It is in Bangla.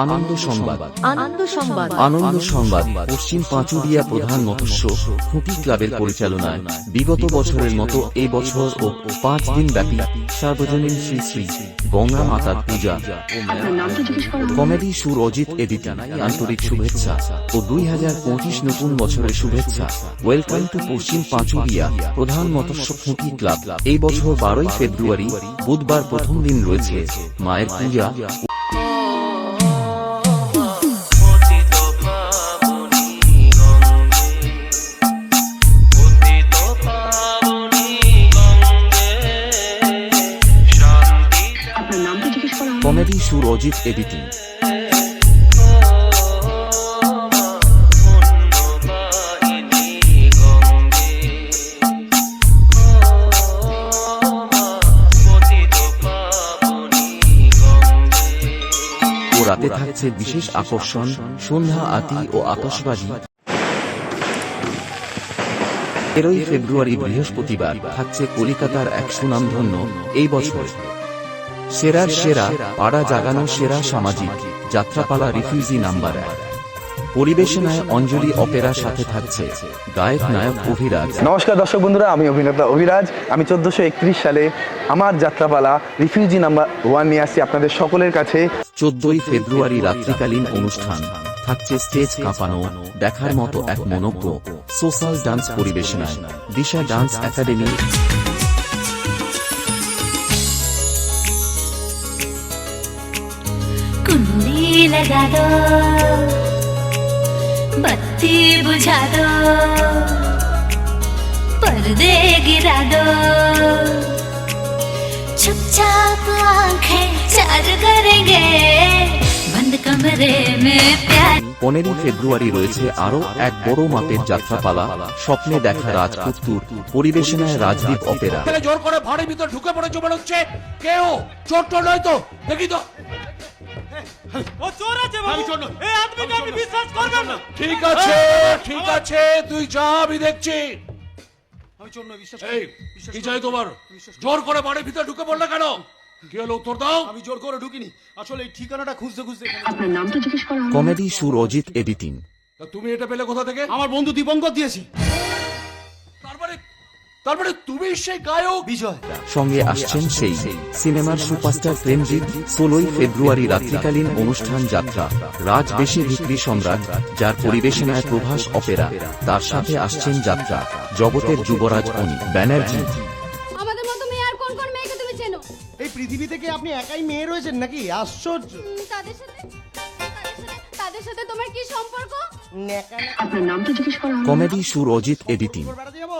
আনন্দ সংবাদ। আনন্দ সংবাদ। আনন্দ সংবাদ পশ্চিম পাঁচুরিয়া প্রধান মৎস্য খুঁটি ক্লাবের পরিচালনায়। বিগত বছরের মতো এই বছর ও পাঁচ দিন ব্যাপী সার্বজনীন শ্রী শ্রী গঙ্গা মাতার পূজা কমেডি সুর অজিত আন্তরিক শুভেচ্ছা ও দুই হাজার পঁচিশ নতুন বছরের শুভেচ্ছা। ওয়েলকাম টু পশ্চিম পাঁচুরিয়া প্রধান মৎস্য খুঁটি ক্লাব। এই বছর বারোই ফেব্রুয়ারি বুধবার প্রথম দিন রয়েছে মায়ের পূজা কমেডি সুর অজিত এডিটিং। রাতে থাকছে বিশেষ আকর্ষণ, সন্ধ্যা, আতি ও আতশবাজি। তেরোই ফেব্রুয়ারি বৃহস্পতিবার থাকছে কলিকাতার এক সুনামধন্য এই বছর। সেরার সেরা পাড়া জাগানো সেরা সামাজিক যাত্রাপালা রিফিউজি নাম্বার এক। পরিবেশনায় অঞ্জলি অপেরা সাথে থাকছে গায়ক নায়ক অভিরাজ। নমস্কার দর্শক বন্ধুরা আমি অভিনেতা অভিরাজ। আমি চোদ্দশো একত্রিশ সালে আমার যাত্রাপালা রিফিউজি নাম্বার ওয়ান নিয়ে আসছি আপনাদের সকলের কাছে। চোদ্দই ফেব্রুয়ারি রাত্রিকালীন অনুষ্ঠান। থাকছে স্টেজ কাঁপানো দেখার মতো এক মনজ্ঞ সোশ্যাল ডান্স পরিবেশনায়। দিশা ডান্স একাডেমি लगा दो बत्ती बुझा दो पर्दे गिरा दो चुपचाप आंखें चार करेंगे बंद कमरे में प्यार পনেরোই ফেব্রুয়ারি রয়েছে আরও এক বড় মাপের যাত্রাপালা স্বপ্নে দেখা রাজপুত্তুর পরিবেশনায় রাজদীপ অপেরা ছেলে জোর করে ভাড়ের ভিতর ঢুকে পড়েছে মনে হচ্ছে কেউ চোর টোর নয় তো দেখি তো ও চোর আছে বাবু। এই আদমিকে আপনি বিশ্বাস করবেন না। ঠিক আছে ঠিক আছে তুই যা আমি দেখছি। আমি চোর নয় বিশ্বাস এই কি চাই তোমার? জোর করে বাড়ির ভিতর ঢুকে পড়লে কেন? কি হলো উত্তর দাও। আমি জোর করে ঢুকিনি। আসলে এই ঠিকানাটা খুঁজতে খুঁজতে এখানে কমেডি সুর অজিত এডিটিং। তা তুমি এটা পেলে কোথা থেকে? আমার বন্ধু দীপঙ্কর দিয়েছে। তারপরে তুমি সেই গায়ক? বিজয়। সঙ্গে আসছেন সেই সিনেমার সুপারস্টার প্রেমজিৎ ষোলোই ফেব্রুয়ারি রাত্রিকালীন অনুষ্ঠান যাত্রা। রাজ বেশি বিক্রি সম্রাট যার পরিবেশনায় প্রভাস অপেরা। তার সাথে আসছেন যাত্রা। জগতের যুবরাজ অনি ব্যানার্জি। আমাদের মতো মেয়ে আর কোন কোন মেয়েকে তুমি চেনো? এই পৃথিবী থেকে আপনি একাই মেয়ে রয়েছেন নাকি? আশ্চর্য। তাদের সাথে তাদের সাথে তাদের সাথে তোমার কি সম্পর্ক? কমেডি সুর অজিত এডিটিং বেড়াতে যাব?